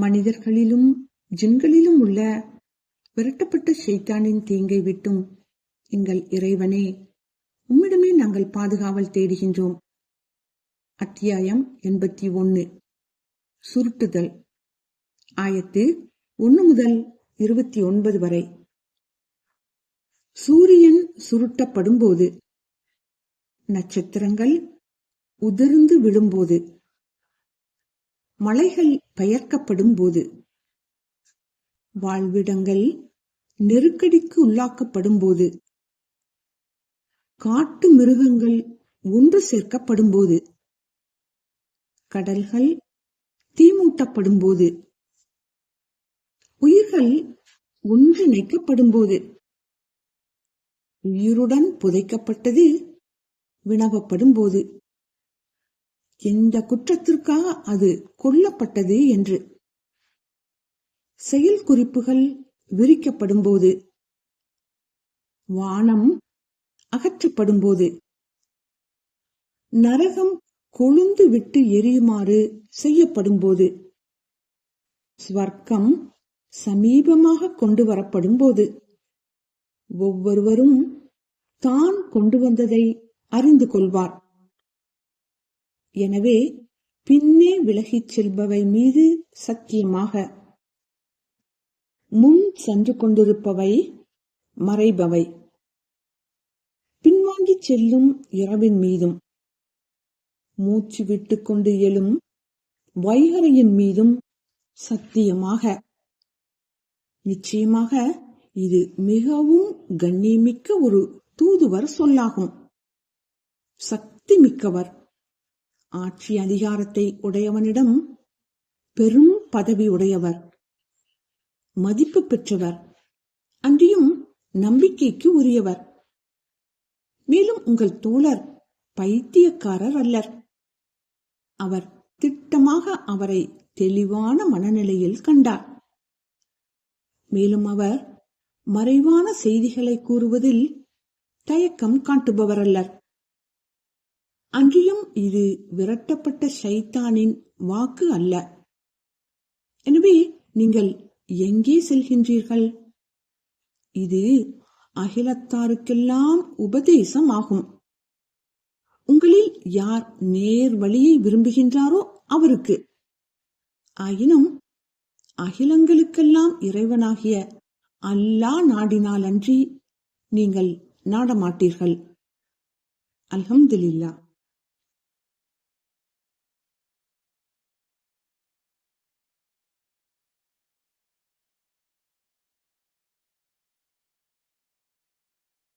மனிதர்களிலும் ஜின்களிலும் உள்ள விரட்டப்பட்ட ஷைத்தானின் தீங்கை விட்டும் எங்கள் இறைவனே உம்மிடமே நாங்கள் பாதுகாவல் தேடுகின்றோம். அத்தியாயம் எண்பத்தி ஒன்னு சுருட்டுதல். ஆயத்து ஒன்று முதல் இருபத்தி ஒன்பது வரை. சூரியன் சுருட்டப்படும்போது நட்சத்திரங்கள் உதிர்ந்து விழும்போது மலைகள் பெயர்க்கப்படும் போது வாழ்விடங்கள் நெருக்கடிக்கு உள்ளாக்கப்படும் போது காட்டு மிருகங்கள் ஒன்று சேர்க்கப்படும் போது கடல்கள் தீமூட்டப்படும் போது உயிர்கள் ஒன்றிணைக்கப்படும் போது உயிருடன் புதைக்கப்பட்டது வினவப்படும் போது எந்த குற்றத்திற்காக அது கொல்லப்பட்டது என்று. செயல் குறிப்புகள் விரிக்கப்படும் போது வானம் அகற்றப்படும் போது நரகம் கொழுந்து விட்டு எரியுமாறு செய்யப்படும் போது ஸ்வர்க்கம் சமீபமாக கொண்டு வரப்படும் போது ஒவ்வொருவரும் தான் கொண்டு வந்ததை அறிந்து கொள்வார். எனவே பின்னே விலகிச் செல்பவை மீது சத்தியமாக முன் சென்று கொண்டிருப்பவை மறைபவை. பின்வாங்கிச் செல்லும் இரவின் மீதும் மூச்சு விட்டுக்கொண்டு எழும் வைகரையின் மீதும் சத்தியமாக. நிச்சயமாக இது மிகவும் கண்ணியமிக்க ஒரு தூதுவர் சொல்லாகும். சக்தி மிக்கவர் ஆட்சி அதிகாரத்தை உடையவனிடம் பெரும் பதவி உடையவர் மதிப்பு பெற்றவர் அன்றியும் நம்பிக்கைக்கு உரியவர். மேலும் உங்கள் தோழர் பைத்தியக்காரர் அல்லர். அவர் திட்டமாக அவரை தெளிவான மனநிலையில் கண்டார். மேலும் அவர் மறைவான செய்திகளை கூறுவதில் தயக்கம் காட்டுபவர் அல்லர் அன்றியும் இது விரட்டப்பட்ட ஷைத்தானின் வாக்கு அல்ல. எனவே நீங்கள் எங்கே செல்கின்றீர்கள்? இது அகிலத்தாருக்கெல்லாம் உபதேசம் ஆகும் உங்களில் யார் நேர் வழியை விரும்புகின்றாரோ அவருக்கு. ஆயினும் அகிலங்களுக்கெல்லாம் இறைவனாகிய அல்லா நாடினாலன்றி நீங்கள் நாடமாட்டீர்கள். அல்ஹம்துலில்லா